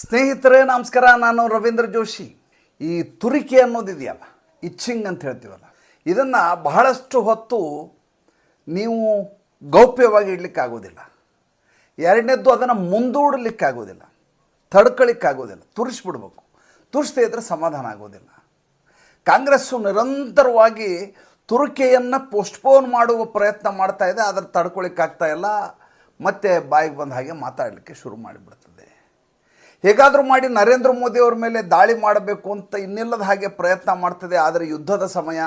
ಸ್ನೇಹಿತರೇ, ನಮಸ್ಕಾರ. ನಾನು ರವೀಂದ್ರ ಜೋಶಿ. ಈ ತುರಿಕೆ ಅನ್ನೋದಿದೆಯಲ್ಲ, ಇಚ್ಛಿಂಗ್ ಅಂತ ಹೇಳ್ತೀವಲ್ಲ, ಇದನ್ನು ಬಹಳಷ್ಟು ಹೊತ್ತು ನೀವು ಗೌಪ್ಯವಾಗಿ ಇಡಲಿಕ್ಕಾಗೋದಿಲ್ಲ. ಎರಡನೇದ್ದು ಅದನ್ನು ಮುಂದೂಡಲಿಕ್ಕಾಗೋದಿಲ್ಲ ತಡ್ಕೊಳ್ಳಿಕ್ಕಾಗೋದಿಲ್ಲ ತುರಿಸ್ಬಿಡ್ಬೇಕು. ತುರಿಸ್ತೇ ಇದ್ರೆ ಸಮಾಧಾನ ಆಗೋದಿಲ್ಲ. ಕಾಂಗ್ರೆಸ್ಸು ನಿರಂತರವಾಗಿ ತುರಿಕೆಯನ್ನು ಪೋಸ್ಟ್ಪೋನ್ ಮಾಡುವ ಪ್ರಯತ್ನ ಮಾಡ್ತಾ ಇದೆ ಅದರ ತಡ್ಕೊಳ್ಳಿಕ್ಕಾಗ್ತಾ ಇಲ್ಲ. ಮತ್ತೆ ಬಾಯಿಗೆ ಬಂದ ಹಾಗೆ ಮಾತಾಡಲಿಕ್ಕೆ ಶುರು ಮಾಡಿಬಿಡ್ತದೆ. ಹೇಗಾದರೂ ಮಾಡಿ ನರೇಂದ್ರ ಮೋದಿಯವ್ರ ಮೇಲೆ ದಾಳಿ ಮಾಡಬೇಕು ಅಂತ ಇನ್ನಿಲ್ಲದ ಹಾಗೆ ಪ್ರಯತ್ನ ಮಾಡ್ತದೆ, ಆದರೆ ಯುದ್ಧದ ಸಮಯ.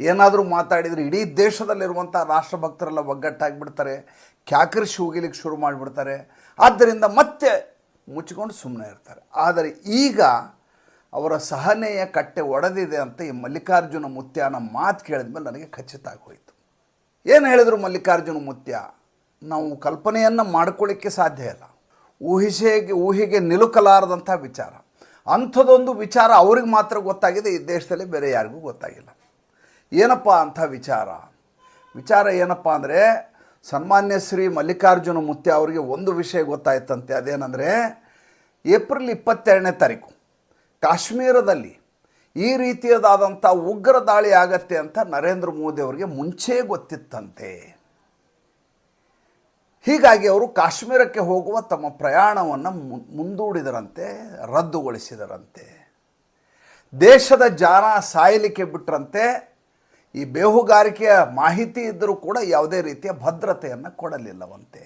ಏನಾದರೂ ಮಾತಾಡಿದರೆ ಇಡೀ ದೇಶದಲ್ಲಿರುವಂಥ ರಾಷ್ಟ್ರಭಕ್ತರೆಲ್ಲ ಒಗ್ಗಟ್ಟಾಗಿಬಿಡ್ತಾರೆ ಕ್ಯಾಕರಿಸಿ ಹೋಗಿಲಿಕ್ಕೆ ಶುರು ಮಾಡಿಬಿಡ್ತಾರೆ. ಆದ್ದರಿಂದ ಮತ್ತೆ ಮುಚ್ಚಿಕೊಂಡು ಸುಮ್ಮನೆ ಇರ್ತಾರೆ. ಆದರೆ ಈಗ ಅವರ ಸಹನೆಯ ಕಟ್ಟೆ ಒಡೆದಿದೆ ಅಂತ ಈ ಮಲ್ಲಿಕಾರ್ಜುನ ಮುತ್ಯನ ಮಾತು ಕೇಳಿದ ಮೇಲೆ ನನಗೆ ಖಚಿತ ಆಗೋಯಿತು. ಏನು ಹೇಳಿದರು ಮಲ್ಲಿಕಾರ್ಜುನ ಮುತ್ಯ? ನಾವು ಕಲ್ಪನೆಯನ್ನು ಮಾಡ್ಕೊಳ್ಳಿಕ್ಕೆ ಸಾಧ್ಯ ಇಲ್ಲ. ಊಹಿಸೆಗೆ, ಊಹಿಗೆ ನಿಲುಕಲಾರದಂಥ ವಿಚಾರ. ಅಂಥದ್ದೊಂದು ವಿಚಾರ ಅವ್ರಿಗೆ ಮಾತ್ರ ಗೊತ್ತಾಗಿದೆ, ಈ ದೇಶದಲ್ಲಿ ಬೇರೆ ಯಾರಿಗೂ ಗೊತ್ತಾಗಿಲ್ಲ. ಏನಪ್ಪ ಅಂಥ ವಿಚಾರ? ವಿಚಾರ ಏನಪ್ಪ ಅಂದರೆ, ಸನ್ಮಾನ್ಯ ಶ್ರೀ ಮಲ್ಲಿಕಾರ್ಜುನ ಮುತ್ಯ ಅವರಿಗೆ ಒಂದು ವಿಷಯ ಗೊತ್ತಾಯ್ತಂತೆ. ಅದೇನೆಂದರೆ, ಏಪ್ರಿಲ್ ಇಪ್ಪತ್ತೆರಡನೇ ತಾರೀಕು, ಕಾಶ್ಮೀರದಲ್ಲಿ ಈ ರೀತಿಯದಾದಂಥ ಉಗ್ರ ದಾಳಿ ಆಗತ್ತೆ ಅಂತ ನರೇಂದ್ರ ಮೋದಿ ಅವರಿಗೆ ಮುಂಚೆ ಗೊತ್ತಿತ್ತಂತೆ. ಹೀಗಾಗಿ ಅವರು ಕಾಶ್ಮೀರಕ್ಕೆ ಹೋಗುವ ತಮ್ಮ ಪ್ರಯಾಣವನ್ನು ಮುಂದೂಡಿದರಂತೆ, ರದ್ದುಗೊಳಿಸಿದರಂತೆ. ದೇಶದ ಜನ ಸಾಯಲಿಕ್ಕೆ ಬಿಟ್ಟರಂತೆ ಈ ಬೇಹುಗಾರಿಕೆಯ ಮಾಹಿತಿ ಇದ್ದರೂ ಕೂಡ ಯಾವುದೇ ರೀತಿಯ ಭದ್ರತೆಯನ್ನು ಕೊಡಲಿಲ್ಲವಂತೆ.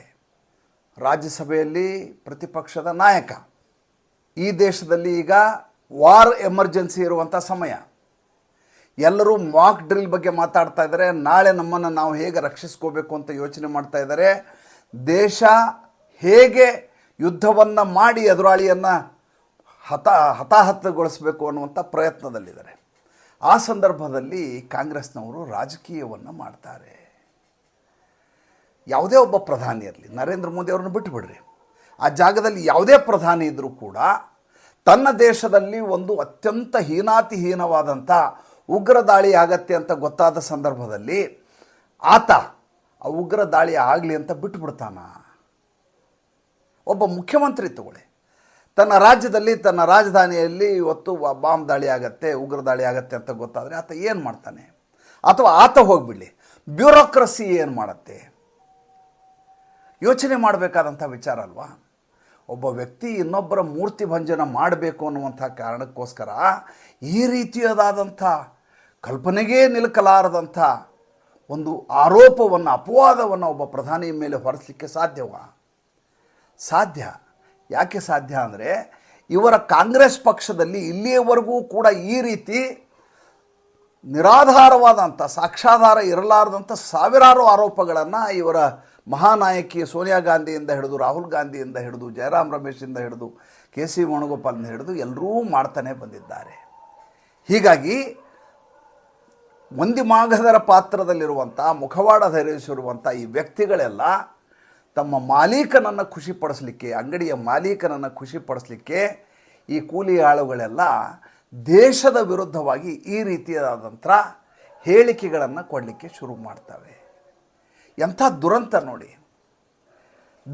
ರಾಜ್ಯಸಭೆಯಲ್ಲಿ ಪ್ರತಿಪಕ್ಷದ ನಾಯಕ, ಈ ದೇಶದಲ್ಲಿ ಈಗ ವಾರ್ ಎಮರ್ಜೆನ್ಸಿ ಇರುವಂಥ ಸಮಯ. ಎಲ್ಲರೂ ಮಾಕ್ ಡ್ರಿಲ್ ಬಗ್ಗೆ ಮಾತಾಡ್ತಾ ಇದ್ದಾರೆ. ನಾಳೆ ನಮ್ಮನ್ನು ನಾವು ಹೇಗೆ ರಕ್ಷಿಸ್ಕೋಬೇಕು ಅಂತ ಯೋಚನೆ ಮಾಡ್ತಾ ಇದ್ದಾರೆ. ದೇಶ ಹೇಗೆ ಯುದ್ಧವನ್ನು ಮಾಡಿ ಎದುರಾಳಿಯನ್ನು ಹತ, ಹತಾಹತಗೊಳಿಸಬೇಕು ಅನ್ನುವಂಥ ಪ್ರಯತ್ನದಲ್ಲಿದ್ದಾರೆ. ಆ ಸಂದರ್ಭದಲ್ಲಿ ಕಾಂಗ್ರೆಸ್ನವರು ರಾಜಕೀಯವನ್ನು ಮಾಡ್ತಾರೆ. ಯಾವುದೇ ಒಬ್ಬ ಪ್ರಧಾನಿ ಇರಲಿ, ನರೇಂದ್ರ ಮೋದಿ ಅವ್ರನ್ನ ಬಿಟ್ಟುಬಿಡ್ರಿ ಆ ಜಾಗದಲ್ಲಿ ಯಾವುದೇ ಪ್ರಧಾನಿ ಇದ್ದರೂ ಕೂಡ ತನ್ನ ದೇಶದಲ್ಲಿ ಒಂದು ಅತ್ಯಂತ ಹೀನಾತಿಹೀನವಾದಂಥ ಉಗ್ರ ದಾಳಿ ಆಗತ್ತೆ ಅಂತ ಗೊತ್ತಾದ ಸಂದರ್ಭದಲ್ಲಿ ಆತ ಆ ಉಗ್ರ ದಾಳಿ ಆಗಲಿ ಅಂತ ಬಿಟ್ಟುಬಿಡ್ತಾನ ಒಬ್ಬ ಮುಖ್ಯಮಂತ್ರಿ ತಗೊಳ್ಳಿ. ತನ್ನ ರಾಜ್ಯದಲ್ಲಿ, ತನ್ನ ರಾಜಧಾನಿಯಲ್ಲಿ ಇವತ್ತು ಬಾಂಬ್ ದಾಳಿ ಆಗತ್ತೆ, ಉಗ್ರ ದಾಳಿ ಆಗತ್ತೆ ಅಂತ ಗೊತ್ತಾದರೆ ಆತ ಏನು ಮಾಡ್ತಾನೆ? ಅಥವಾ ಆತ ಹೋಗಿಬಿಡಲಿ. ಬ್ಯೂರೋಕ್ರಸಿ ಏನು ಮಾಡುತ್ತೆ? ಯೋಚನೆ ಮಾಡಬೇಕಾದಂಥ ವಿಚಾರ ಅಲ್ವಾ? ಒಬ್ಬ ವ್ಯಕ್ತಿ ಇನ್ನೊಬ್ಬರ ಮೂರ್ತಿ ಭಂಜನ ಮಾಡಬೇಕು ಅನ್ನುವಂಥ ಕಾರಣಕ್ಕೋಸ್ಕರ ಈ ರೀತಿಯಾದಂಥ ಕಲ್ಪನೆಗೇ ನಿಲುಕಲಾರದಂಥ ಒಂದು ಆರೋಪವನ್ನು, ಅಪವಾದವನ್ನು ಒಬ್ಬ ಪ್ರಧಾನಿಯ ಮೇಲೆ ಹೊರಿಸಲಿಕ್ಕೆ ಸಾಧ್ಯವಾ? ಸಾಧ್ಯ. ಯಾಕೆ ಸಾಧ್ಯ ಅಂದರೆ, ಇವರ ಕಾಂಗ್ರೆಸ್ ಪಕ್ಷದಲ್ಲಿ ಇಲ್ಲಿಯವರೆಗೂ ಕೂಡ ಈ ರೀತಿ ನಿರಾಧಾರವಾದಂಥ ಸಾಕ್ಷಾಧಾರ ಇರಲಾರದಂಥ ಸಾವಿರಾರು ಆರೋಪಗಳನ್ನು ಇವರ ಮಹಾನಾಯಕಿ ಸೋನಿಯಾ ಗಾಂಧಿಯಿಂದ ಹಿಡಿದು, ರಾಹುಲ್ ಗಾಂಧಿಯಿಂದ ಹಿಡಿದು, ಜಯರಾಮ್ ರಮೇಶಿಂದ ಹಿಡಿದು, ಕೆ ಸಿ ವೇಣುಗೋಪಾಲ್ನ ಹಿಡಿದು ಎಲ್ಲರೂ ಮಾಡ್ತಾನೆ ಬಂದಿದ್ದಾರೆ. ಹೀಗಾಗಿ ಮಾಗದರ ಪಾತ್ರದಲ್ಲಿರುವಂಥ, ಮುಖವಾಡ ಧರಿಸಿರುವಂಥ ಈ ವ್ಯಕ್ತಿಗಳೆಲ್ಲ ತಮ್ಮ ಮಾಲೀಕನನ್ನು ಖುಷಿಪಡಿಸಲಿಕ್ಕೆ, ಅಂಗಡಿಯ ಮಾಲೀಕನನ್ನು ಖುಷಿಪಡಿಸಲಿಕ್ಕೆ ಈ ಕೂಲಿ ಆಳುಗಳೆಲ್ಲ ದೇಶದ ವಿರುದ್ಧವಾಗಿ ಈ ರೀತಿಯಾದಂಥ ಹೇಳಿಕೆಗಳನ್ನು ಕೊಡಲಿಕ್ಕೆ ಶುರು ಮಾಡ್ತವೆ. ಎಂಥ ದುರಂತ ನೋಡಿ.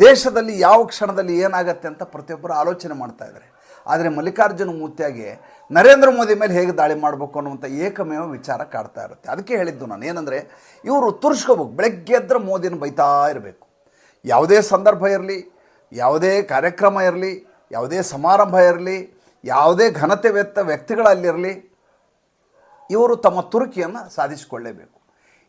ದೇಶದಲ್ಲಿ ಯಾವ ಕ್ಷಣದಲ್ಲಿ ಏನಾಗತ್ತೆ ಅಂತ ಪ್ರತಿಯೊಬ್ಬರು ಆಲೋಚನೆ ಮಾಡ್ತಾ ಇದ್ದಾರೆ. ಆದರೆ ಮಲ್ಲಿಕಾರ್ಜುನ ಮೂರ್ತಿಯಾಗಿ ನರೇಂದ್ರ ಮೋದಿ ಮೇಲೆ ಹೇಗೆ ದಾಳಿ ಮಾಡಬೇಕು ಅನ್ನುವಂಥ ಏಕಮೇವ ವಿಚಾರ ಕಾಡ್ತಾ ಇರುತ್ತೆ. ಅದಕ್ಕೆ ಹೇಳಿದ್ದು ನಾನು ಏನಂದರೆ, ಇವರು ತುರ್ಸ್ಕೋಬೇಕು, ಬೆಳಗ್ಗೆ ಎದ್ರೆ ಮೋದಿನ ಬೈತಾ ಇರಬೇಕು. ಯಾವುದೇ ಸಂದರ್ಭ ಇರಲಿ, ಯಾವುದೇ ಕಾರ್ಯಕ್ರಮ ಇರಲಿ, ಯಾವುದೇ ಸಮಾರಂಭ ಇರಲಿ, ಯಾವುದೇ ಘನತೆ ವ್ಯಕ್ತ ವ್ಯಕ್ತಿಗಳಲ್ಲಿರಲಿ, ಇವರು ತಮ್ಮ ತುರುಕಿಯನ್ನು ಸಾಧಿಸಿಕೊಳ್ಳೇಬೇಕು.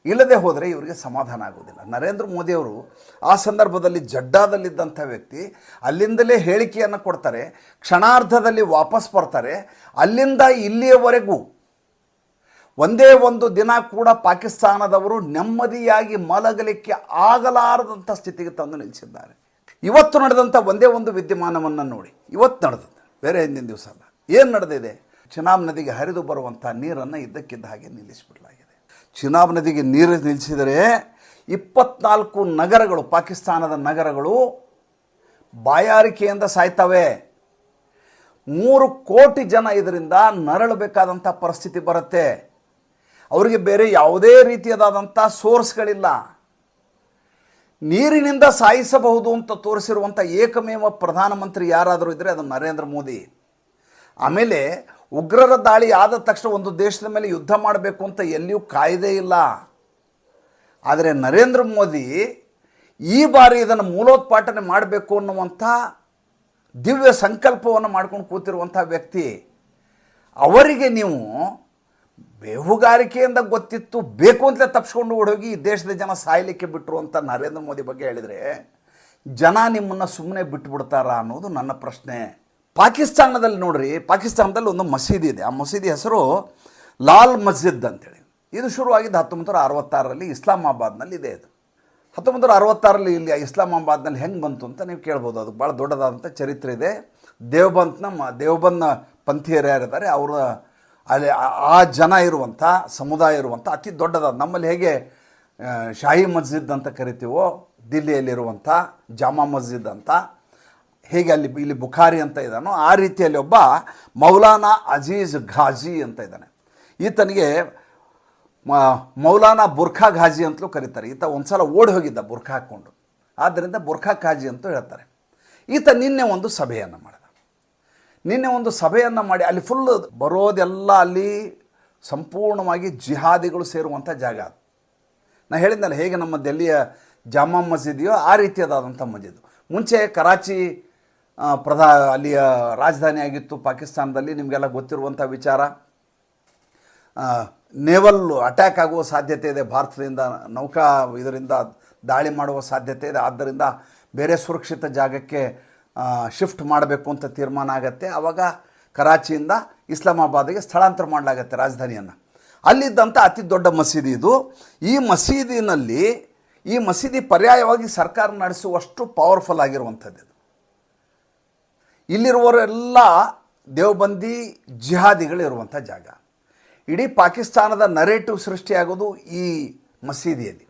ಇಲ್ಲದೆ ಹೋದರೆ ಇವರಿಗೆ ಸಮಾಧಾನ ಆಗೋದಿಲ್ಲ. ನರೇಂದ್ರ ಮೋದಿಯವರು ಆ ಸಂದರ್ಭದಲ್ಲಿ ಜಡ್ಡಾದಲ್ಲಿದ್ದಂಥ ವ್ಯಕ್ತಿ ಅಲ್ಲಿಂದಲೇ ಹೇಳಿಕೆಯನ್ನು ಕೊಡ್ತಾರೆ, ಕ್ಷಣಾರ್ಧದಲ್ಲಿ ವಾಪಸ್ ಬರ್ತಾರೆ, ಅಲ್ಲಿಂದ ಇಲ್ಲಿಯವರೆಗೂ ಒಂದೇ ಒಂದು ದಿನ ಕೂಡ ಪಾಕಿಸ್ತಾನದವರು ನೆಮ್ಮದಿಯಾಗಿ ಮಲಗಲಿಕ್ಕೆ ಆಗಲಾರದಂಥ ಸ್ಥಿತಿಗೆ ತಂದು ನಿಲ್ಲಿಸಿದ್ದಾರೆ. ಇವತ್ತು ನಡೆದಂಥ ಒಂದೇ ಒಂದು ವಿದ್ಯಮಾನವನ್ನು ನೋಡಿ, ಇವತ್ತು ನಡೆದದ್ದು, ಬೇರೆ ಹಿಂದಿನ ದಿವಸ ಅಲ್ಲ. ಏನು ನಡೆದಿದೆ? ಚಿನಾಬ್ ನದಿಗೆ ಹರಿದು ಬರುವಂಥ ನೀರನ್ನು ಇದ್ದಕ್ಕಿದ್ದ ಹಾಗೆ ನಿಲ್ಲಿಸಿಬಿಡಲಾಗಿದೆ. ಚಿನಾಬ್ ನದಿಗೆ ನೀರು ನಿಲ್ಲಿಸಿದರೆ ಇಪ್ಪತ್ನಾಲ್ಕು ನಗರಗಳು, ಪಾಕಿಸ್ತಾನದ ನಗರಗಳು ಬಾಯಾರಿಕೆಯಿಂದ ಸಾಯ್ತವೆ. ಮೂರು ಕೋಟಿ ಜನ ಇದರಿಂದ ನರಳಬೇಕಾದಂಥ ಪರಿಸ್ಥಿತಿ ಬರುತ್ತೆ. ಅವರಿಗೆ ಬೇರೆ ಯಾವುದೇ ರೀತಿಯದಾದಂಥ ಸೋರ್ಸ್ಗಳಿಲ್ಲ. ನೀರಿನಿಂದ ಸಾಯಿಸಬಹುದು ಅಂತ ತೋರಿಸಿರುವಂಥ ಏಕಮೇವ ಪ್ರಧಾನಮಂತ್ರಿ ಯಾರಾದರೂ ಇದ್ದರೆ ಅದು ನರೇಂದ್ರ ಮೋದಿ. ಆಮೇಲೆ ಉಗ್ರರ ದಾಳಿ ಆದ ತಕ್ಷಣ ಒಂದು ದೇಶದ ಮೇಲೆ ಯುದ್ಧ ಮಾಡಬೇಕು ಅಂತ ಎಲ್ಲಿಯೂ ಕಾಯ್ದೆ ಇಲ್ಲ. ಆದರೆ ನರೇಂದ್ರ ಮೋದಿ ಈ ಬಾರಿ ಇದನ್ನು ಮೂಲೋತ್ಪಾಟನೆ ಮಾಡಬೇಕು ಅನ್ನುವಂಥ ದಿವ್ಯ ಸಂಕಲ್ಪವನ್ನು ಮಾಡ್ಕೊಂಡು ಕೂತಿರುವಂಥ ವ್ಯಕ್ತಿ, ಅವರಿಗೆ ನೀವು ಬೇಹುಗಾರಿಕೆಯಿಂದ ಗೊತ್ತಿತ್ತು, ಬೇಕು ಅಂತಲೇ ತಪ್ಪಿಸ್ಕೊಂಡು ಓಡೋಗಿ ಈ ದೇಶದ ಜನ ಸಾಯಲಿಕ್ಕೆ ಬಿಟ್ಟರು ಅಂತ ನರೇಂದ್ರ ಮೋದಿ ಬಗ್ಗೆ ಹೇಳಿದರೆ ಜನ ನಿಮ್ಮನ್ನು ಸುಮ್ಮನೆ ಬಿಟ್ಟುಬಿಡ್ತಾರಾ ಅನ್ನೋದು ನನ್ನ ಪ್ರಶ್ನೆ. ಪಾಕಿಸ್ತಾನದಲ್ಲಿ ನೋಡ್ರಿ, ಪಾಕಿಸ್ತಾನದಲ್ಲಿ ಒಂದು ಮಸೀದಿ ಇದೆ. ಆ ಮಸೀದಿ ಹೆಸರು ಲಾಲ್ ಮಸ್ಜಿದ್ ಅಂತೇಳಿ. ಇದು ಶುರುವಾಗಿದ್ದು ಹತ್ತೊಂಬತ್ತು ನೂರ ಅರವತ್ತಾರರಲ್ಲಿ ಇಸ್ಲಾಮಾಬಾದ್ನಲ್ಲಿ ಇದೆ ಇದು. ಹತ್ತೊಂಬತ್ತು ನೂರ ಅರವತ್ತಾರರಲ್ಲಿ ಇಲ್ಲಿ ಇಸ್ಲಾಮಾಬಾದ್ನಲ್ಲಿ ಹೆಂಗೆ ಬಂತು ಅಂತ ನೀವು ಕೇಳ್ಬೋದು. ಅದು ಭಾಳ ದೊಡ್ಡದಾದಂಥ ಚರಿತ್ರೆ ಇದೆ. ದೇವಬಂತ್ನ ಮ, ದೇವಬಂದ್ನ ಪಂಥೀಯರು ಯಾರಿದ್ದಾರೆ, ಅವರ ಅಲ್ಲಿ ಆ- ಜನ ಇರುವಂಥ, ಸಮುದಾಯ ಇರುವಂಥ, ಅತಿ ದೊಡ್ಡದಾದ, ನಮ್ಮಲ್ಲಿ ಹೇಗೆ ಶಾಹಿ ಮಸ್ಜಿದ್ ಅಂತ ಕರಿತೀವೋ, ದಿಲ್ಲಿಯಲ್ಲಿರುವಂಥ, ಜಾಮಾ ಮಸ್ಜಿದ್ ಅಂತ ಹೇಗೆ ಅಲ್ಲಿ ಇಲ್ಲಿ ಬುಖಾರಿ ಅಂತ ಇದ್ದಾನೋ ಆ ರೀತಿಯಲ್ಲಿ ಒಬ್ಬ ಮೌಲಾನಾ ಅಜೀಜ್ ಘಾಜಿ ಅಂತ ಇದ್ದಾನೆ. ಈತನಿಗೆ ಮೌಲಾನಾ ಬುರ್ಖಾ ಘಾಜಿ ಅಂತಲೂ ಕರೀತಾರೆ. ಈತ ಒಂದ್ಸಲ ಓಡಿ ಹೋಗಿದ್ದ ಬುರ್ಖಾ ಹಾಕ್ಕೊಂಡು. ಆದ್ದರಿಂದ ಬುರ್ಖಾ ಘಾಜಿ ಅಂತ ಹೇಳ್ತಾರೆ. ಈತ ನಿನ್ನೆ ಒಂದು ಸಭೆಯನ್ನು ಮಾಡಿದ. ನಿನ್ನೆ ಒಂದು ಸಭೆಯನ್ನು ಮಾಡಿ ಅಲ್ಲಿ ಫುಲ್ ಬರೋದೆಲ್ಲ ಅಲ್ಲಿ ಸಂಪೂರ್ಣವಾಗಿ ಜಿಹಾದಿಗಳು ಸೇರುವಂಥ ಜಾಗ ಅದು. ನಾನು ಹೇಳಿದ್ನಲ್ಲ ಹೇಗೆ ನಮ್ಮ ದೆಲ್ಲಿಯ ಜಾಮಾ ಮಸೀದಿಯೋ ಆ ರೀತಿಯದಾದಂಥ ಮಸೀದು ಮುಂಚೆ ಕರಾಚಿ ಪ್ರಧಾ ಅಲ್ಲಿಯ ರಾಜಧಾನಿಯಾಗಿತ್ತು ಪಾಕಿಸ್ತಾನದಲ್ಲಿ, ನಿಮಗೆಲ್ಲ ಗೊತ್ತಿರುವಂಥ ವಿಚಾರ. ನೇವಲ್ ಅಟ್ಯಾಕ್ ಆಗುವ ಸಾಧ್ಯತೆ ಇದೆ, ಭಾರತದಿಂದ ನೌಕಾ ಇದರಿಂದ ದಾಳಿ ಮಾಡುವ ಸಾಧ್ಯತೆ ಇದೆ. ಆದ್ದರಿಂದ ಬೇರೆ ಸುರಕ್ಷಿತ ಜಾಗಕ್ಕೆ ಶಿಫ್ಟ್ ಮಾಡಬೇಕು ಅಂತ ತೀರ್ಮಾನ ಆಗತ್ತೆ. ಆವಾಗ ಕರಾಚಿಯಿಂದ ಇಸ್ಲಾಮಾಬಾದಿಗೆ ಸ್ಥಳಾಂತರ ಮಾಡಲಾಗತ್ತೆ ರಾಜಧಾನಿಯನ್ನು. ಅಲ್ಲಿದ್ದಂಥ ಅತಿ ದೊಡ್ಡ ಮಸೀದಿ ಇದು. ಈ ಮಸೀದಿನಲ್ಲಿ, ಈ ಮಸೀದಿ ಪರ್ಯಾಯವಾಗಿ ಸರ್ಕಾರ ನಡೆಸುವಷ್ಟು ಪವರ್ಫುಲ್ ಆಗಿರುವಂಥದ್ದು ಇಲ್ಲಿರುವವರೆಲ್ಲ ದೇವಬಂದಿ ಜಿಹಾದಿಗಳಿರುವಂಥ ಜಾಗ. ಇಡೀ ಪಾಕಿಸ್ತಾನದ ನರೇಟಿವ್ ಸೃಷ್ಟಿಯಾಗೋದು ಈ ಮಸೀದಿಯಲ್ಲಿ.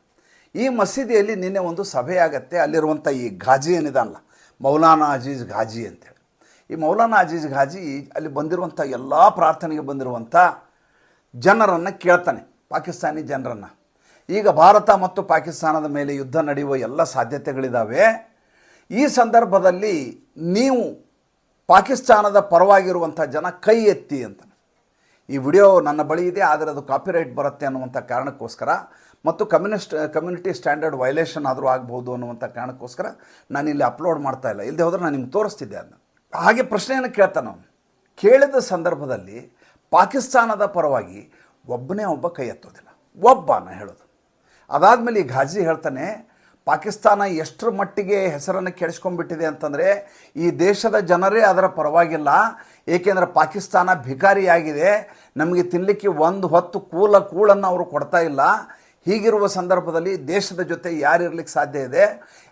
ಈ ಮಸೀದಿಯಲ್ಲಿ ನಿನ್ನೆ ಒಂದು ಸಭೆ ಆಗತ್ತೆ ಅಲ್ಲಿರುವಂಥ ಈ ಘಾಜಿ ಏನಿದಾನಲ್ಲ ಮೌಲಾನಾ ಅಜೀಜ್ ಘಾಜಿ ಅಂತೇಳಿ ಈ ಮೌಲಾನಾ ಅಜೀಜ್ ಘಾಜಿ ಅಲ್ಲಿ ಬಂದಿರುವಂಥ ಎಲ್ಲ ಪ್ರಾರ್ಥನೆಗೆ ಬಂದಿರುವಂಥ ಜನರನ್ನು ಕೇಳ್ತಾನೆ, ಪಾಕಿಸ್ತಾನಿ ಜನರನ್ನು. ಈಗ ಭಾರತ ಮತ್ತು ಪಾಕಿಸ್ತಾನದ ಮೇಲೆ ಯುದ್ಧ ನಡೆಯುವ ಎಲ್ಲ ಸಾಧ್ಯತೆಗಳಿದ್ದಾವೆ ಈ ಸಂದರ್ಭದಲ್ಲಿ ನೀವು ಪಾಕಿಸ್ತಾನದ ಪರವಾಗಿರುವಂಥ ಜನ ಕೈ ಎತ್ತಿ ಅಂತ. ಈ ವಿಡಿಯೋ ನನ್ನ ಬಳಿ ಇದೆ, ಆದರೆ ಅದು ಕಾಪಿರೈಟ್ ಬರುತ್ತೆ ಅನ್ನುವಂಥ ಕಾರಣಕ್ಕೋಸ್ಕರ ಮತ್ತು ಕಮ್ಯುನಿಸ್ಟ್, ಕಮ್ಯುನಿಟಿ ಸ್ಟ್ಯಾಂಡರ್ಡ್ ವೈಲೇಷನ್ ಆದರೂ ಆಗ್ಬೋದು ಅನ್ನುವಂಥ ಕಾರಣಕ್ಕೋಸ್ಕರ ನಾನು ಇಲ್ಲಿ ಅಪ್ಲೋಡ್ ಮಾಡ್ತಾ ಇಲ್ಲ. ಇಲ್ಲದೆ ಹೋದರೆ ನಾನು ನಿಮ್ಗೆ ತೋರಿಸ್ತಿದ್ದೆ ಅದನ್ನು. ಹಾಗೆ ಪ್ರಶ್ನೆಯನ್ನು ಕೇಳ್ತಾನೆ ಅವನು ಕೇಳಿದ ಸಂದರ್ಭದಲ್ಲಿ ಪಾಕಿಸ್ತಾನದ ಪರವಾಗಿ ಒಬ್ಬನೇ ಒಬ್ಬ ಕೈ ಎತ್ತೋದಿಲ್ಲ. ಒಬ್ಬ ನಾನು ಹೇಳೋದು. ಅದಾದಮೇಲೆ ಈ ಘಾಜಿ ಹೇಳ್ತಾನೆ ಪಾಕಿಸ್ತಾನ ಎಷ್ಟರ ಮಟ್ಟಿಗೆ ಹೆಸರನ್ನು ಕೆಡಿಸ್ಕೊಂಡ್ಬಿಟ್ಟಿದೆ ಅಂತಂದರೆ, ಈ ದೇಶದ ಜನರೇ ಅದರ ಪರವಾಗಿಲ್ಲ. ಏಕೆಂದರೆ ಪಾಕಿಸ್ತಾನ ಭಿಕಾರಿಯಾಗಿದೆ. ನಮಗೆ ತಿನ್ನಲಿಕ್ಕೆ ಒಂದು ಹೊತ್ತು ಕೂಲ ಕೂಳನ್ನು ಅವರು ಕೊಡ್ತಾ ಇಲ್ಲ. ಹೀಗಿರುವ ಸಂದರ್ಭದಲ್ಲಿ ದೇಶದ ಜೊತೆ ಯಾರಿರಲಿಕ್ಕೆ ಸಾಧ್ಯ ಇದೆ?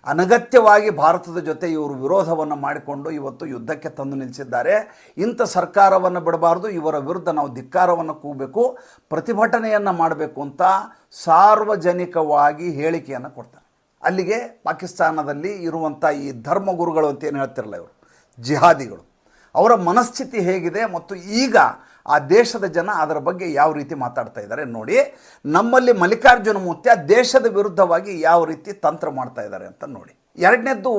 ಅನಗತ್ಯವಾಗಿ ಭಾರತದ ಜೊತೆ ಇವರು ವಿರೋಧವನ್ನು ಮಾಡಿಕೊಂಡು ಇವತ್ತು ಯುದ್ಧಕ್ಕೆ ತಂದು ನಿಲ್ಲಿಸಿದ್ದಾರೆ. ಇಂಥ ಸರ್ಕಾರವನ್ನು ಬಿಡಬಾರ್ದು. ಇವರ ವಿರುದ್ಧ ನಾವು ಧಿಕ್ಕಾರವನ್ನು ಕೂಗಬೇಕು. ಪ್ರತಿಭಟನೆಯನ್ನು ಮಾಡಬೇಕು ಅಂತ ಸಾರ್ವಜನಿಕವಾಗಿ ಹೇಳಿಕೆಯನ್ನು ಕೊಡ್ತಾರೆ. ಅಲ್ಲಿಗೆ ಪಾಕಿಸ್ತಾನದಲ್ಲಿ ಇರುವಂಥ ಈ ಧರ್ಮಗುರುಗಳು ಅಂತ ಏನು ಹೇಳ್ತಿರಲ್ಲ ಇವರು? ಜಿಹಾದಿಗಳು. ಅವರ ಮನಸ್ಥಿತಿ ಹೇಗಿದೆ ಮತ್ತು ಈಗ ಆ ದೇಶದ ಜನ ಅದರ ಬಗ್ಗೆ ಯಾವ ರೀತಿ ಮಾತಾಡ್ತಾ ಇದ್ದಾರೆ ನೋಡಿ. ನಮ್ಮಲ್ಲಿ ಮಲ್ಲಿಕಾರ್ಜುನ ಮುತ್ಯ ದೇಶದ ವಿರುದ್ಧವಾಗಿ ಯಾವ ರೀತಿ ತಂತ್ರ ಮಾಡ್ತಾ ಇದ್ದಾರೆ ಅಂತ ನೋಡಿ. ಎರಡನೇದ್ದು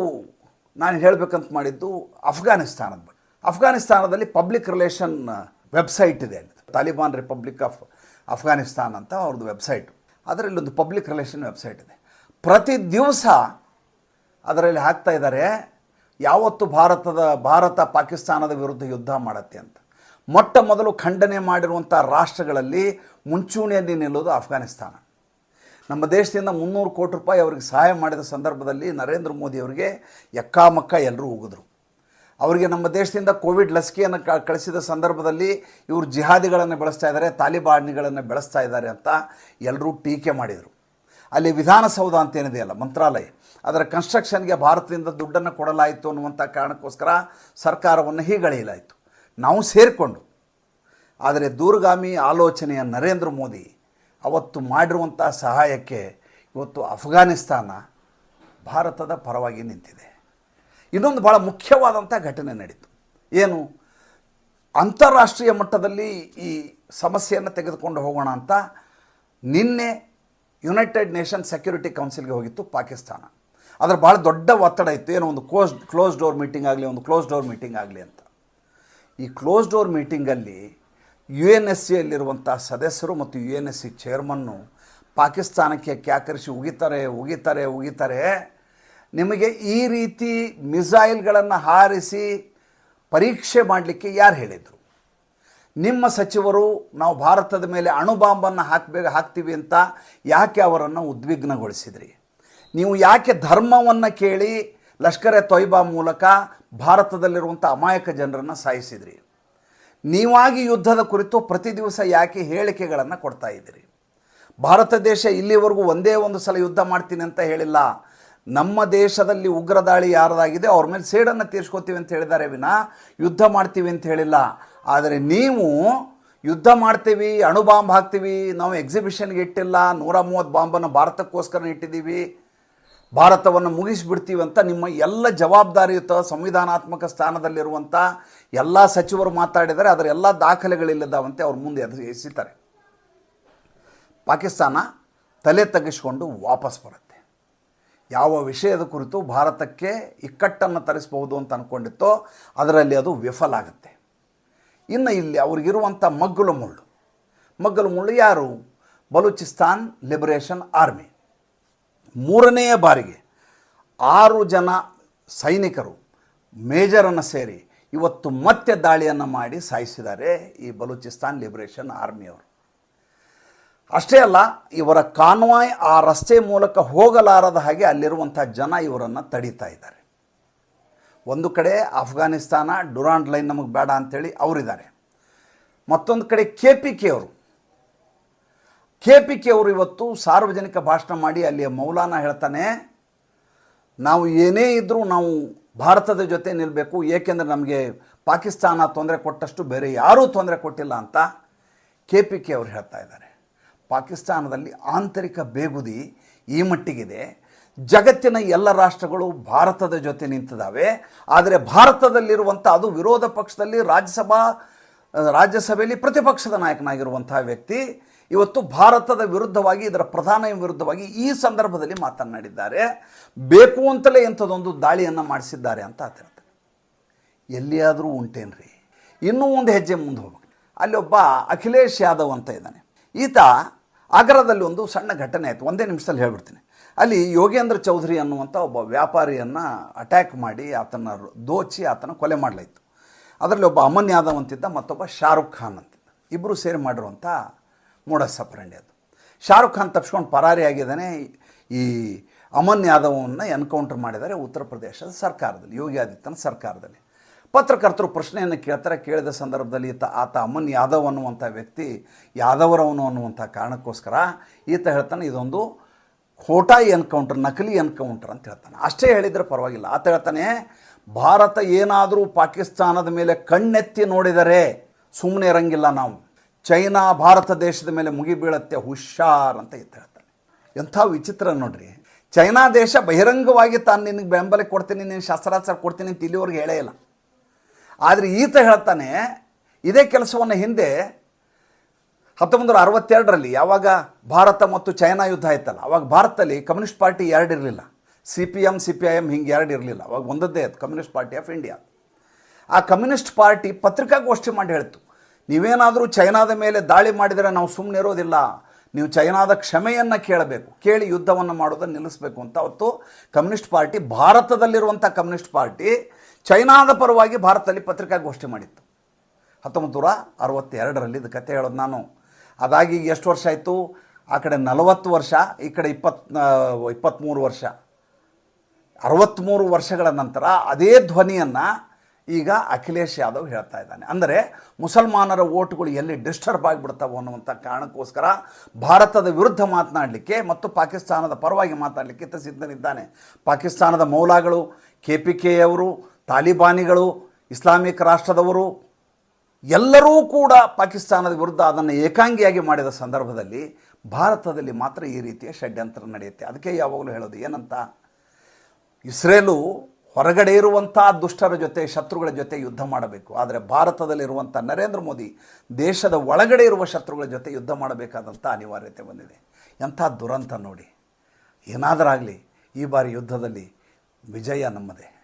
ನಾನು ಹೇಳಬೇಕಂತ ಮಾಡಿದ್ದು ಅಫ್ಘಾನಿಸ್ತಾನದ ಬಗ್ಗೆ. ಅಫ್ಘಾನಿಸ್ತಾನದಲ್ಲಿ ಪಬ್ಲಿಕ್ ರಿಲೇಷನ್ ವೆಬ್ಸೈಟ್ ಇದೆ ತಾಲಿಬಾನ್ ರಿಪಬ್ಲಿಕ್ ಆಫ್ ಅಫ್ಘಾನಿಸ್ತಾನ್ ಅಂತ ಅವ್ರದ್ದು ವೆಬ್ಸೈಟ್. ಅದರಲ್ಲಿ ಒಂದು ಪಬ್ಲಿಕ್ ರಿಲೇಷನ್ ವೆಬ್ಸೈಟ್ ಇದೆ. ಪ್ರತಿ ದಿವಸ ಅದರಲ್ಲಿ ಹಾಕ್ತಾ ಇದ್ದಾರೆ, ಯಾವತ್ತು ಭಾರತದ, ಭಾರತ ಪಾಕಿಸ್ತಾನದ ವಿರುದ್ಧ ಯುದ್ಧ ಮಾಡತ್ತೆ ಅಂತ. ಮೊಟ್ಟ ಮೊದಲು ಖಂಡನೆ ಮಾಡಿರುವಂಥ ರಾಷ್ಟ್ರಗಳಲ್ಲಿ ಮುಂಚೂಣಿಯಲ್ಲಿ ನಿಲ್ಲೋದು ಅಫ್ಘಾನಿಸ್ತಾನ ನಮ್ಮ ದೇಶದಿಂದ ಮುನ್ನೂರು ಕೋಟಿ ರೂಪಾಯಿ ಅವರಿಗೆ ಸಹಾಯ ಮಾಡಿದ ಸಂದರ್ಭದಲ್ಲಿ ನರೇಂದ್ರ ಮೋದಿ ಅವರಿಗೆ ಎಕ್ಕಾಮಕ್ಕ ಎಲ್ಲರೂ ಹೋಗಿದ್ರು ಅವರಿಗೆ ನಮ್ಮ ದೇಶದಿಂದ ಕೋವಿಡ್ ಲಸಿಕೆಯನ್ನು ಕಳಿಸಿದ ಸಂದರ್ಭದಲ್ಲಿ ಇವರು ಜಿಹಾದಿಗಳನ್ನು ಬೆಳೆಸ್ತಾ ಇದ್ದಾರೆ, ತಾಲಿಬಾನಿಗಳನ್ನು ಬೆಳೆಸ್ತಾ ಇದ್ದಾರೆ ಅಂತ ಎಲ್ಲರೂ ಟೀಕೆ ಮಾಡಿದರು. ಅಲ್ಲಿ ವಿಧಾನಸೌಧ ಅಂತ ಏನಿದೆಯಲ್ಲ ಮಂತ್ರಾಲಯ. ಅದರ ಕನ್ಸ್ಟ್ರಕ್ಷನ್ಗೆ ಭಾರತದಿಂದ ದುಡ್ಡನ್ನು ಕೊಡಲಾಯಿತು ಅನ್ನುವಂಥ ಕಾರಣಕ್ಕೋಸ್ಕರ ಸರ್ಕಾರವನ್ನು ಹೀಗಳೆಯಲಾಯಿತು. ನಾವು ಸೇರಿಕೊಂಡು, ಆದರೆ ದೂರಗಾಮಿ ಆಲೋಚನೆಯ ನರೇಂದ್ರ ಮೋದಿ ಅವತ್ತು ಮಾಡಿರುವಂಥ ಸಹಾಯಕ್ಕೆ ಇವತ್ತು ಅಫ್ಘಾನಿಸ್ತಾನ ಭಾರತದ ಪರವಾಗಿ ನಿಂತಿದೆ. ಇನ್ನೊಂದು ಭಾಳ ಮುಖ್ಯವಾದಂಥ ಘಟನೆ ನಡೀತು. ಏನು? ಅಂತಾರಾಷ್ಟ್ರೀಯ ಮಟ್ಟದಲ್ಲಿ ಈ ಸಮಸ್ಯೆಯನ್ನು ತೆಗೆದುಕೊಂಡು ಹೋಗೋಣ ಅಂತ ನಿನ್ನೆ ಯುನೈಟೆಡ್ ನೇಷನ್ ಸೆಕ್ಯೂರಿಟಿ ಕೌನ್ಸಿಲ್ಗೆ ಹೋಗಿತ್ತು ಪಾಕಿಸ್ತಾನ. ಅದರ ಭಾಳ ದೊಡ್ಡ ಒತ್ತಡ ಇತ್ತು. ಏನೋ ಒಂದು ಕ್ಲೋಸ್ ಕ್ಲೋಸ್ ಡೋರ್ ಮೀಟಿಂಗ್ ಆಗಲಿ, ಒಂದು ಕ್ಲೋಸ್ ಡೋರ್ ಮೀಟಿಂಗ್ ಆಗಲಿ ಅಂತ. ಈ ಕ್ಲೋಸ್ ಡೋರ್ ಮೀಟಿಂಗಲ್ಲಿ ಯು ಎನ್ ಎಸ್ ಸಿಯಲ್ಲಿರುವಂಥ ಸದಸ್ಯರು ಮತ್ತು U N S C chairman ಪಾಕಿಸ್ತಾನಕ್ಕೆ ಕ್ಯಾಕರಿಸಿ ಉಗಿತಾರೆ ಉಗಿತಾರೆ ಉಗಿತಾರೆ. ನಿಮಗೆ ಈ ರೀತಿ ಮಿಸೈಲ್ಗಳನ್ನು ಹಾರಿಸಿ ಪರೀಕ್ಷೆ ಮಾಡಲಿಕ್ಕೆ ಯಾರು ಹೇಳಿದರು? ನಿಮ್ಮ ಸಚಿವರು ನಾವು ಭಾರತದ ಮೇಲೆ ಅಣುಬಾಂಬನ್ನು ಹಾಕಬೇಕು, ಹಾಕ್ತೀವಿ ಅಂತ ಯಾಕೆ ಅವರನ್ನು ಉದ್ವಿಗ್ನಗೊಳಿಸಿದ್ರಿ? ನೀವು ಯಾಕೆ ಧರ್ಮವನ್ನು ಕೇಳಿ ಲಷ್ಕರೆ ತೊಯ್ಬಾ ಮೂಲಕ ಭಾರತದಲ್ಲಿರುವಂಥ ಅಮಾಯಕ ಜನರನ್ನು ಸಾಯಿಸಿದ್ರಿ? ನೀವಾಗಿ ಯುದ್ಧದ ಕುರಿತು ಪ್ರತಿ ದಿವಸ ಯಾಕೆ ಹೇಳಿಕೆಗಳನ್ನು ಕೊಡ್ತಾ ಇದ್ದೀರಿ? ಭಾರತ ದೇಶ ಇಲ್ಲಿವರೆಗೂ ಒಂದೇ ಒಂದು ಸಲ ಯುದ್ಧ ಮಾಡ್ತೀನಿ ಅಂತ ಹೇಳಿಲ್ಲ. ನಮ್ಮ ದೇಶದಲ್ಲಿ ಉಗ್ರ ದಾಳಿ ಯಾರದಾಗಿದೆ ಅವ್ರ ಮೇಲೆ ಸೇಡನ್ನು ತೀರ್ಸ್ಕೊತೀವಿ ಅಂತ ಹೇಳಿದ್ದಾರೆ ವಿನ. ಯುದ್ಧ ಮಾಡ್ತೀವಿ ಅಂತ ಹೇಳಿಲ್ಲ. ಆದರೆ ನೀವು ಯುದ್ಧ ಮಾಡ್ತೀವಿ ಅಣು ಬಾಂಬ್ ಹಾಕ್ತೀವಿ, ನಾವು ಎಕ್ಸಿಬಿಷನ್ಗೆ ಇಟ್ಟಿಲ್ಲ, ನೂರ ಮೂವತ್ತು ಬಾಂಬನ್ನು ಭಾರತಕ್ಕೋಸ್ಕರ ಇಟ್ಟಿದ್ದೀವಿ, ಭಾರತವನ್ನು ಮುಗಿಸಿಬಿಡ್ತೀವಿ ಅಂತ ನಿಮ್ಮ ಎಲ್ಲ ಜವಾಬ್ದಾರಿಯುತ ಸಂವಿಧಾನಾತ್ಮಕ ಸ್ಥಾನದಲ್ಲಿರುವಂಥ ಎಲ್ಲ ಸಚಿವರು ಮಾತಾಡಿದರೆ ಅದರ ಎಲ್ಲ ದಾಖಲೆಗಳಿಲ್ಲದವಂತೆ ಅವ್ರ ಮುಂದೆ ಅದು ಎಸಿತಾರೆ. ಪಾಕಿಸ್ತಾನ ತಲೆ ತಗ್ಗಿಸ್ಕೊಂಡು ವಾಪಸ್ ಬರುತ್ತೆ. ಯಾವ ವಿಷಯದ ಕುರಿತು ಭಾರತಕ್ಕೆ ಇಕ್ಕಟ್ಟನ್ನು ತರಿಸಬಹುದು ಅಂತ ಅಂದ್ಕೊಂಡಿತ್ತೋ ಅದರಲ್ಲಿ ಅದು ವಿಫಲ ಆಗುತ್ತೆ. ಇನ್ನು ಇಲ್ಲಿ ಅವ್ರಿಗಿರುವಂಥ ಮಗ್ಗಲು ಮುಳ್ಳು. ಮಗ್ಗಲು ಮುಳ್ಳು ಯಾರು? Balochistan liberation army. ಮೂರನೆಯ ಬಾರಿಗೆ ಆರು ಜನ ಸೈನಿಕರು, ಮೇಜರನ್ನು ಸೇರಿ ಇವತ್ತು ಮತ್ತೆ ದಾಳಿಯನ್ನು ಮಾಡಿ ಸಾಯಿಸಿದ್ದಾರೆ ಈ ಬಲೂಚಿಸ್ತಾನ್ ಲಿಬರೇಷನ್ ಆರ್ಮಿಯವರು. ಅಷ್ಟೇ ಅಲ್ಲ, ಇವರ ಕಾನ್ವಾಯ್ ಆ ರಸ್ತೆ ಮೂಲಕ ಹೋಗಲಾರದ ಹಾಗೆ ಅಲ್ಲಿರುವಂಥ ಜನ ಇವರನ್ನು ತಡೀತಾ ಇದ್ದಾರೆ. ಒಂದು ಕಡೆ ಅಫ್ಘಾನಿಸ್ತಾನ ಡುರಾಂಡ್ ಲೈನ್ ನಮಗೆ ಬೇಡ ಅಂಥೇಳಿ ಅವರಿದ್ದಾರೆ. ಮತ್ತೊಂದು ಕಡೆ ಕೆ ಪಿ ಕೆ ಅವರು. ಕೆ ಪಿ ಕೆ ಅವರು ಇವತ್ತು ಸಾರ್ವಜನಿಕ ಭಾಷಣ ಮಾಡಿ ಅಲ್ಲಿಯ ಮೌಲಾನ ಹೇಳ್ತಾನೆ, ನಾವು ಏನೇ ಇದ್ದರೂ ನಾವು ಭಾರತದ ಜೊತೆ ನಿಲ್ಲಬೇಕು ಏಕೆಂದರೆ ನಮಗೆ ಪಾಕಿಸ್ತಾನ ತೊಂದರೆ ಕೊಟ್ಟಷ್ಟು ಬೇರೆ ಯಾರೂ ತೊಂದರೆ ಕೊಟ್ಟಿಲ್ಲ ಅಂತ ಕೆ ಪಿ ಕೆ ಅವರು ಹೇಳ್ತಾ ಇದ್ದಾರೆ. ಪಾಕಿಸ್ತಾನದಲ್ಲಿ ಆಂತರಿಕ ಬೇಗುದಿ ಈ ಮಟ್ಟಿಗಿದೆ. ಜಗತ್ತಿನ ಎಲ್ಲ ರಾಷ್ಟ್ರಗಳು ಭಾರತದ ಜೊತೆ ನಿಂತಿದ್ದಾವೆ. ಆದರೆ ಭಾರತದಲ್ಲಿರುವಂಥ, ಅದು ವಿರೋಧ ಪಕ್ಷದಲ್ಲಿ ರಾಜ್ಯಸಭಾ, ರಾಜ್ಯಸಭೆಯಲ್ಲಿ ಪ್ರತಿಪಕ್ಷದ ನಾಯಕನಾಗಿರುವಂತಹ ವ್ಯಕ್ತಿ, ಇವತ್ತು ಭಾರತದ ವಿರುದ್ಧವಾಗಿ, ಇದರ ಪ್ರಧಾನ ವಿರುದ್ಧವಾಗಿ ಈ ಸಂದರ್ಭದಲ್ಲಿ ಮಾತನಾಡಿದ್ದಾರೆ. ಬೇಕು ಅಂತಲೇ ಇಂಥದ್ದೊಂದು ದಾಳಿಯನ್ನು ಮಾಡಿಸಿದ್ದಾರೆ ಅಂತ ಹೇಳ್ತಾರೆ ಎಲ್ಲಿಯಾದರೂ ಉಂಟೇನ್ರಿ? ಇನ್ನೂ ಒಂದು ಹೆಜ್ಜೆ ಮುಂದೆ ಹೋಗ್ಬೇಕು. ಅಲ್ಲಿ ಒಬ್ಬ ಅಖಿಲೇಶ್ ಯಾದವ್ ಅಂತ ಇದ್ದಾನೆ. ಈತ ಆಗ್ರಾದಲ್ಲಿ ಒಂದು ಸಣ್ಣ ಘಟನೆ ಆಯಿತು. ಒಂದೇ ನಿಮಿಷದಲ್ಲಿ ಹೇಳ್ಬಿಡ್ತೀನಿ. ಅಲ್ಲಿ ಯೋಗೇಂದ್ರ ಚೌಧರಿ ಅನ್ನುವಂಥ ಒಬ್ಬ ವ್ಯಾಪಾರಿಯನ್ನು ಅಟ್ಯಾಕ್ ಮಾಡಿ ಆತನ ದೋಚಿ ಆತನ ಕೊಲೆ ಮಾಡಲಾಯಿತು. ಅದರಲ್ಲಿ ಒಬ್ಬ ಅಮನ್ ಯಾದವ್ ಅಂತಿದ್ದ, ಮತ್ತೊಬ್ಬ ಶಾರುಖ್ ಖಾನ್ ಅಂತಿದ್ದ. ಇಬ್ಬರು ಸೇರಿ ಮಾಡಿರುವಂಥ ಮೂಢ ಅಪರಂಡಿ ಅದು. ಶಾರುಖ್ ಖಾನ್ ತಪ್ಪಿಸ್ಕೊಂಡು ಪರಾರಿ ಆಗಿದ್ದಾನೆ. ಈ ಅಮನ್ ಯಾದವನ್ನ ಎನ್ಕೌಂಟರ್ ಮಾಡಿದ್ದಾರೆ ಉತ್ತರ ಪ್ರದೇಶದ ಸರ್ಕಾರದಲ್ಲಿ, ಯೋಗಿ ಆದಿತ್ಯನ ಸರ್ಕಾರದಲ್ಲಿ. ಪತ್ರಕರ್ತರು ಪ್ರಶ್ನೆಯನ್ನು ಕೇಳ್ತಾರೆ. ಕೇಳಿದ ಸಂದರ್ಭದಲ್ಲಿ ಈತ, ಆತ ಅಮನ್ ಯಾದವ್ ಅನ್ನುವಂಥ ವ್ಯಕ್ತಿ, ಯಾದವರವನು ಅನ್ನುವಂಥ ಕಾರಣಕ್ಕೋಸ್ಕರ ಈತ ಹೇಳ್ತಾನೆ, ಇದೊಂದು ಖೋಟಾ ಎನ್ಕೌಂಟರ್, ನಕಲಿ ಎನ್ಕೌಂಟರ್ ಅಂತ ಹೇಳ್ತಾನೆ. ಅಷ್ಟೇ ಹೇಳಿದರೆ ಪರವಾಗಿಲ್ಲ. ಆತ ಹೇಳ್ತಾನೆ, ಭಾರತ ಏನಾದರೂ ಪಾಕಿಸ್ತಾನದ ಮೇಲೆ ಕಣ್ಣೆತ್ತಿ ನೋಡಿದರೆ ಸುಮ್ಮನೆ ಇರಂಗಿಲ್ಲ ನಾವು. ಚೈನಾ ಭಾರತ ದೇಶದ ಮೇಲೆ ಮುಗಿಬೀಳತ್ತೆ, ಹುಷಾರ್ ಅಂತ ಇತ್ತು ಹೇಳ್ತಾನೆ. ಎಂಥ ವಿಚಿತ್ರ ನೋಡ್ರಿ. ಚೈನಾ ದೇಶ ಬಹಿರಂಗವಾಗಿ ತಾನು ನಿನಗೆ ಬೆಂಬಲ ಕೊಡ್ತೀನಿ ನಿನ್ನ ಶಸ್ತ್ರಾಸ್ತ್ರ ಕೊಡ್ತೀನಿ ಅಂತ ಇಲ್ಲಿವರೆಗೆ ಹೇಳೇ ಇಲ್ಲ. ಆದರೆ ಈತ ಹೇಳ್ತಾನೆ, ಇದೇ ಕೆಲಸವನ್ನು ಹಿಂದೆ ಹತ್ತೊಂಬತ್ತು ಅರವತ್ತೆರಡರಲ್ಲಿ ಯಾವಾಗ ಭಾರತ ಮತ್ತು ಚೈನಾ ಯುದ್ಧ ಆಯ್ತಲ್ಲ, ಅವಾಗ ಭಾರತದಲ್ಲಿ ಕಮ್ಯುನಿಸ್ಟ್ ಪಾರ್ಟಿ ಎರಡು ಇರಲಿಲ್ಲ. C P M C P I M ಹಿಂಗೆ ಎರಡು ಇರಲಿಲ್ಲ. ಅವಾಗ ಒಂದದ್ದೇ ಆಯ್ತು, ಕಮ್ಯುನಿಸ್ಟ್ ಪಾರ್ಟಿ ಆಫ್ ಇಂಡಿಯಾ. ಆ ಕಮ್ಯುನಿಸ್ಟ್ ಪಾರ್ಟಿ ಪತ್ರಿಕಾಗೋಷ್ಠಿ ಮಾಡಿ ಹೇಳ್ತು, ನೀವೇನಾದರೂ ಚೈನಾದ ಮೇಲೆ ದಾಳಿ ಮಾಡಿದರೆ ನಾವು ಸುಮ್ಮನೆ ಇರೋದಿಲ್ಲ. ನೀವು ಚೈನಾದ ಕ್ಷಮೆಯನ್ನು ಕೇಳಬೇಕು. ಕೇಳಿ ಯುದ್ಧವನ್ನು ಮಾಡೋದನ್ನು ನಿಲ್ಲಿಸಬೇಕು. ಅಂತ ಅವತ್ತು ಕಮ್ಯುನಿಸ್ಟ್ ಪಾರ್ಟಿ, ಭಾರತದಲ್ಲಿರುವಂಥ ಕಮ್ಯುನಿಸ್ಟ್ ಪಾರ್ಟಿ ಚೈನಾದ ಪರವಾಗಿ ಭಾರತದಲ್ಲಿ ಪತ್ರಿಕಾಗೋಷ್ಠಿ ಮಾಡಿತ್ತು. ಹತ್ತೊಂಬತ್ತು ನೂರ ಅರವತ್ತೆರಡರಲ್ಲಿ ಇದು ಕತೆ ಹೇಳೋದು ನಾನು. ಅದಾಗಿ ಎಷ್ಟು ವರ್ಷ ಆಯಿತು? ಆ ಕಡೆ ನಲವತ್ತು ವರ್ಷ, ಈ ಕಡೆ ಇಪ್ಪತ್ ಇಪ್ಪತ್ತ್ಮೂರು ವರ್ಷ. ಅರವತ್ತ್ಮೂರು ವರ್ಷಗಳ ನಂತರ ಅದೇ ಧ್ವನಿಯನ್ನು ಈಗ ಅಖಿಲೇಶ್ ಯಾದವ್ ಹೇಳ್ತಾ ಇದ್ದಾನೆ. ಅಂದರೆ ಮುಸಲ್ಮಾನರ ಓಟ್ಗಳು ಎಲ್ಲಿ ಡಿಸ್ಟರ್ಬ್ ಆಗಿಬಿಡ್ತಾವೋ ಅನ್ನುವಂಥ ಕಾರಣಕ್ಕೋಸ್ಕರ ಭಾರತದ ವಿರುದ್ಧ ಮಾತನಾಡಲಿಕ್ಕೆ ಮತ್ತು ಪಾಕಿಸ್ತಾನದ ಪರವಾಗಿ ಮಾತನಾಡಲಿಕ್ಕೆ ಇತ್ತ ಸಿದ್ಧನಿದ್ದಾನೆ ಪಾಕಿಸ್ತಾನದ ಮೌಲಾಗಳು, ಕೆ ಪಿ ಕೆಯವರು ತಾಲಿಬಾನಿಗಳು, ಇಸ್ಲಾಮಿಕ್ ರಾಷ್ಟ್ರದವರು ಎಲ್ಲರೂ ಕೂಡ ಪಾಕಿಸ್ತಾನದ ವಿರುದ್ಧ ಅದನ್ನು ಏಕಾಂಗಿಯಾಗಿ ಮಾಡಿದ ಸಂದರ್ಭದಲ್ಲಿ ಭಾರತದಲ್ಲಿ ಮಾತ್ರ ಈ ರೀತಿಯ ಷಡ್ಯಂತ್ರ ನಡೆಯುತ್ತೆ. ಅದಕ್ಕೆ ಯಾವಾಗಲೂ ಹೇಳೋದು ಏನಂತ, ಇಸ್ರೇಲು ಹೊರಗಡೆ ಇರುವಂಥ ದುಷ್ಟರ ಜೊತೆ, ಶತ್ರುಗಳ ಜೊತೆ ಯುದ್ಧ ಮಾಡಬೇಕು. ಆದರೆ ಭಾರತದಲ್ಲಿರುವಂಥ ನರೇಂದ್ರ ಮೋದಿ ದೇಶದ ಒಳಗಡೆ ಇರುವ ಶತ್ರುಗಳ ಜೊತೆ ಯುದ್ಧ ಮಾಡಬೇಕಾದಂಥ ಅನಿವಾರ್ಯತೆ ಬಂದಿದೆ. ಎಂಥ ದುರಂತ ನೋಡಿ. ಏನಾದರಾಗಲಿ ಈ ಬಾರಿ ಯುದ್ಧದಲ್ಲಿ ವಿಜಯ ನಮ್ಮದೇ.